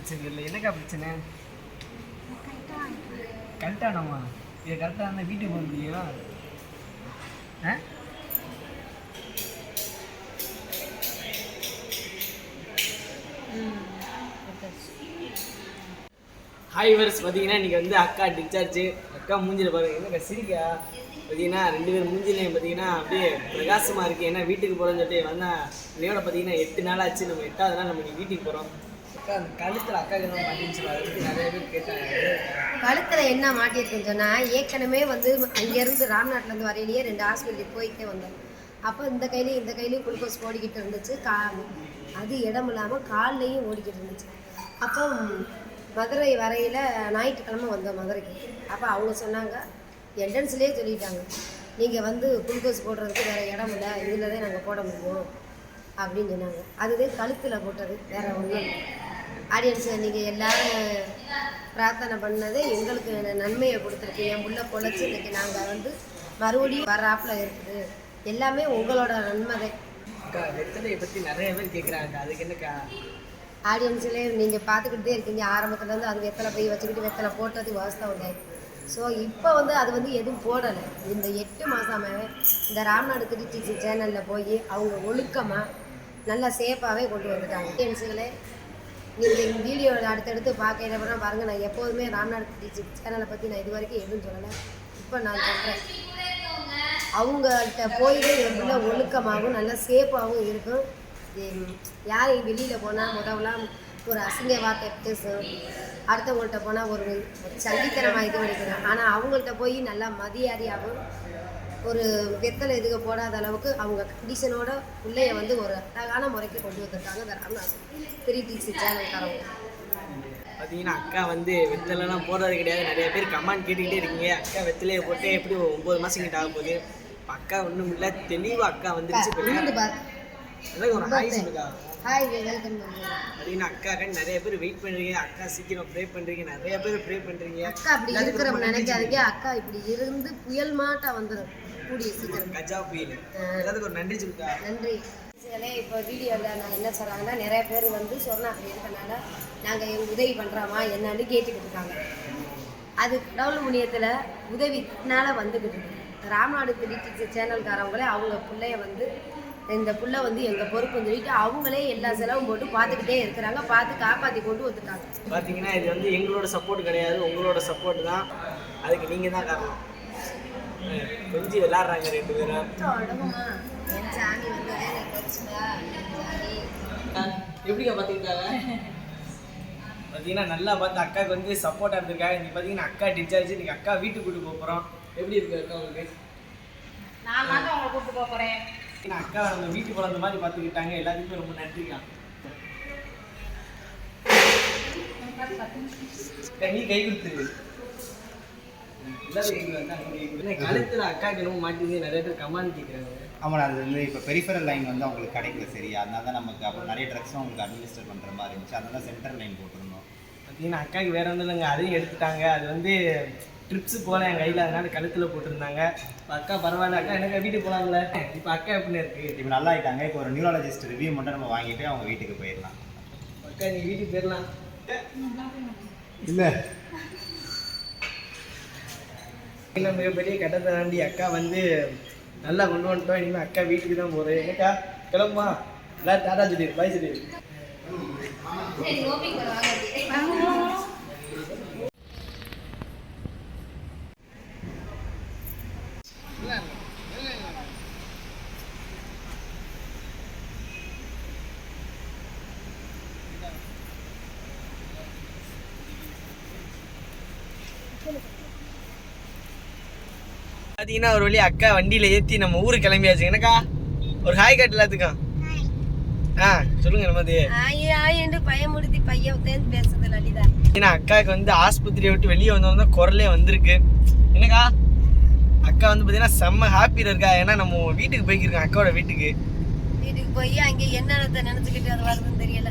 பிரச்சனை இல்லை என்னக்கா பிரச்சனை? கரெக்டானம்மா இது கரெக்டாக இருந்தால் வீட்டுக்கு போக முடியும்? ஆ? ஹாய் வர்ஸ் பார்த்தீங்கன்னா இன்றைக்கி வந்து அக்கா டிஸ்சார்ஜ் அக்கா மூஞ்சில் பாருங்க. என்னக்கா சிரிக்கா? பார்த்தீங்கன்னா ரெண்டு பேரும் மூஞ்சிலையும் பார்த்தீங்கன்னா அப்படியே பிரகாசமாக இருக்குது ஏன்னா வீட்டுக்கு போகிறோம்னு சொல்லிட்டு வந்தால் இன்னையோட பார்த்தீங்கன்னா எட்டு நாள் ஆச்சு. நம்ம எட்டாவது நாள் நம்ம இன்னைக்கு வீட்டுக்கு போகிறோம் கழுத்தில் கழுத்துல என்ன மாட்டிருக்குன்னு சொன்னா ஏற்கனவே வந்து அங்கேருந்து ராம்நாட்ல இருந்து வரையிலேயே ரெண்டு ஹாஸ்பிட்டலுக்கு போயிட்டே வந்தோம். அப்போ இந்த கையிலையும் இந்த கையிலையும் குளுக்கோஸ் ஓடிக்கிட்டு இருந்துச்சு. கா அது இடம் இல்லாமல் கால்லையும் ஓடிக்கிட்டு இருந்துச்சு. அப்போ மதுரை வரையில் ஞாயிற்றுக்கிழமை வந்தோம் மதுரைக்கு. அப்போ அவங்க சொன்னாங்க என்ட்ரன்ஸ்லேயே சொல்லிட்டாங்க. நீங்கள் வந்து குளுக்கோஸ் போடுறதுக்கு வேறு இடம் இல்லை இதில் தான் நாங்கள் போட முடியும். அப்படின்னு சொன்னாங்க. அதுவே கழுத்தில் போட்டது. வேற ஒன்றும் ஆடியன்ஸ் நீங்கள் எல்லாரும் பிரார்த்தனை பண்ணது எங்களுக்கு நன்மையை கொடுத்துருக்கு. என் புள்ள பொழைச்சி இன்னைக்கு நாங்கள் வந்து மறுபடியும் வர்றாப்புல இருக்குது. எல்லாமே உங்களோட நன்மை தான் வெத்தலையை பற்றி நிறைய பேர் கேட்குறாங்க அதுக்கு என்னக்கா? ஆடியன்ஸ்லேயே நீங்கள் பார்த்துக்கிட்டே இருக்கீங்க. ஆரம்பத்துலேருந்து அது வெத்தலை போய் வச்சுக்கிட்டு வெத்தலை போட்டது வாஸ்தவம் இல்லை. ஸோ இப்போ வந்து அது வந்து எதுவும் போடலை. இந்த எட்டு மாதமே இந்த ராம்நாடு திருச்சி சேனலில் போய் அவங்க ஒழுக்கமாக நல்லா சேஃபாகவே கொண்டு வந்துட்டாங்க. ஆடியன்ஸுகளே நீங்கள் இந்த வீடியோ அடுத்தடுத்து பார்க்கையில கூட பாருங்கள் நான் எப்போதுமே ராம்நாத் டீச்சர் சேனலை பற்றி நான் இது வரைக்கும் எதுவும் சொல்லலை. இப்போ நான் சொல்கிறேன் அவங்கள்ட்ட போயிட்டு என் ஒழுக்கமாகவும் நல்லா சேஃபாகவும் இருக்கும். யார் வெளியில் போனால் முதவெல்லாம் ஒரு அசிங்க வார்த்தை பேசும் அடுத்தவங்கள்ட்ட போனால் ஒரு சல்லித்தனமாக இது பண்ணிக்கிறேன் ஆனால் அவங்கள்ட்ட போய் நல்லா மரியாதையாகவும் ஒரு வெத்தலை இதுக போடாத அளவுக்கு அவங்க கண்டிஷனோட பிள்ளைய வந்து ஒரு அழகான முறைக்கு கொண்டு வந்திருக்காங்க இந்த த்ரீ டிசி சேனல்காரவங்க பார்த்தீங்கன்னா அக்கா வந்து வெத்தலைலாம் போடுறது கிடையாது. நிறைய பேர் கமெண்ட் கேட்டுக்கிட்டே இருக்கீங்க. அக்கா வெத்தலையை போட்டு எப்படி ஒம்பது மாதம் கிட்ட ஆக போகுது? அக்கா ஒன்றும் இல்லை. தெளிவாக அக்கா வந்துருச்சு அதான் ஒரு சொல்லுக்கா. ஹாய் வெல்கம் அப்படின்னு அக்காக்காக நிறைய பேர் வெயிட் பண்ணுறீங்க அக்கா சீக்கிரம் ப்ரே பண்ணுறீங்க நிறைய பேர் ப்ரே பண்ணுறீங்க அக்கா அப்படி இருக்கிறவங்க நினைக்காதீங்க. அக்கா இப்படி இருந்து புயல் மாட்டா வந்துடும் கூடிய சீக்கிரம். கஜா புயல். எல்லாத்துக்கும் ஒரு நன்றி சொல்லுக்கா. நன்றி. இப்போ வீடியோவில் நான் என்ன சொல்கிறாங்கன்னா நிறைய பேர் வந்து சொன்னா அப்படி இருக்கனால நாங்கள் எங்கள் உதவி பண்ணுறோமா என்னன்னு கேட்டுக்கிட்டு இருக்காங்க. அது கடவுள் முனியத்தில் உதவினால வந்துக்கிட்டு இருக்கு. ராம்நாடு திருச்சி சேனல்காரவங்களே அவங்க பிள்ளைய வந்து இந்த புள்ள வந்து எங்கள் பொறுப்புன்னு சொல்லிட்டு அவங்களே எல்லா செலவும் போட்டு பார்த்துக்கிட்டே இருக்கிறாங்க. பார்த்து காப்பாற்றி கொண்டு வந்துட்டாங்க பார்த்தீங்கன்னா இது வந்து எங்களோட சப்போர்ட் கிடையாது. உங்களோட சப்போர்ட் தான். அதுக்கு நீங்கள் தான் காரணம். ம், கொஞ்சம் விளாட்றாங்க ரெண்டு பேரும். எப்படிக்கா பார்த்துக்கிட்டாங்க பார்த்தீங்கன்னா நல்லா பார்த்து அக்காவுக்கு வந்து சப்போர்ட்டாக இருந்திருக்காங்க. இன்னைக்கு பார்த்தீங்கன்னா அக்கா டிச்சார்ஜ் இன்னைக்கு அக்கா வீட்டுக்கு கூட்டு போக போகிறோம் எப்படி இருக்கு அக்கா உங்களுக்கு? நான் மட்டும் உங்களை கூப்பிட்டு போக போறேன். ஏன்னா அக்கா நம்ம வீட்டு குழந்த மாதிரி பார்த்துக்கிட்டாங்க. எல்லாத்துக்குமே ரொம்ப நன்றிக்கா நீ கை கொடுத்துரு கழுத்துல அக்காக்கு என்னமோ மாட்டேங்குது நிறைய பேர் கமான்னு கேட்குறாங்க ஆமாம் அது வந்து இப்போ பெரிஃபரல் லைன் வந்து அவங்களுக்கு கிடைக்கல சரியா? அதனால தான் நமக்கு அப்புறம் நிறைய ட்ரக்ஸும் அவங்களுக்கு அட்மினிஸ்டர் பண்ணுற மாதிரி இருந்துச்சு. அதனால சென்ட்ரல் லைன் போட்டிருந்தோம். பார்த்தீங்கன்னா அக்காவுக்கு வேற ஒன்றும் இல்லைங்க. அதையும் எடுத்துட்டாங்க. அது வந்து ட்ரிப்ஸு போகல என் கையில் அதனால கழுத்தில் போட்டிருந்தாங்க. இப்ப அக்கா பரவாயில்ல. அக்கா எனக்கு வீட்டுக்கு போகலாம்ல இப்போ அக்கா எப்படின்னு இருக்கு? இப்போ நல்லா ஆயிட்டாங்க இப்போ ஒரு நியூராலஜிஸ்ட் ரிவ்யூ மட்டும் நம்ம வாங்கிட்டு அவங்க வீட்டுக்கு போயிடலாம். அக்கா நீ வீட்டுக்கு போயிடலாம். இல்லை. இல்லை மிகப்பெரிய கட்டத்தை தாண்டி அக்கா வந்து நல்லா கொண்டு வந்துட்டோம். இனிமேல் அக்கா வீட்டுக்கு தான் போகிறேன் என்னக்கா? கிளம்புமா? எல்லாரும் டாடா சொல்லி பாய் சொல்லி பார்த்தீங்கன்னா ஒரு வழி அக்கா வண்டியில் ஏற்றி நம்ம ஊருக்கு கிளம்பியாச்சு. என்னக்கா? ஒரு ஹாய் காட்டு எல்லாத்துக்கும். ஆ சொல்லுங்க நமது ஆயின்னு பயமுடுத்தி பையன் பேசுறது லலிதா. ஏன்னா அக்காவுக்கு வந்து ஆஸ்பத்திரியை விட்டு வெளியே வந்தவங்க குரலே வந்திருக்கு. என்னக்கா? அக்கா வந்து பார்த்தீங்கன்னா செம்ம ஹாப்பியில் இருக்கா? ஏன்னா நம்ம வீட்டுக்கு போய்க்கிருக்கோம் அக்காவோட வீட்டுக்கு. வீட்டுக்கு போய் அங்கே என்னென்னத்தை நினச்சிக்கிட்டு அது வருதுன்னு தெரியல.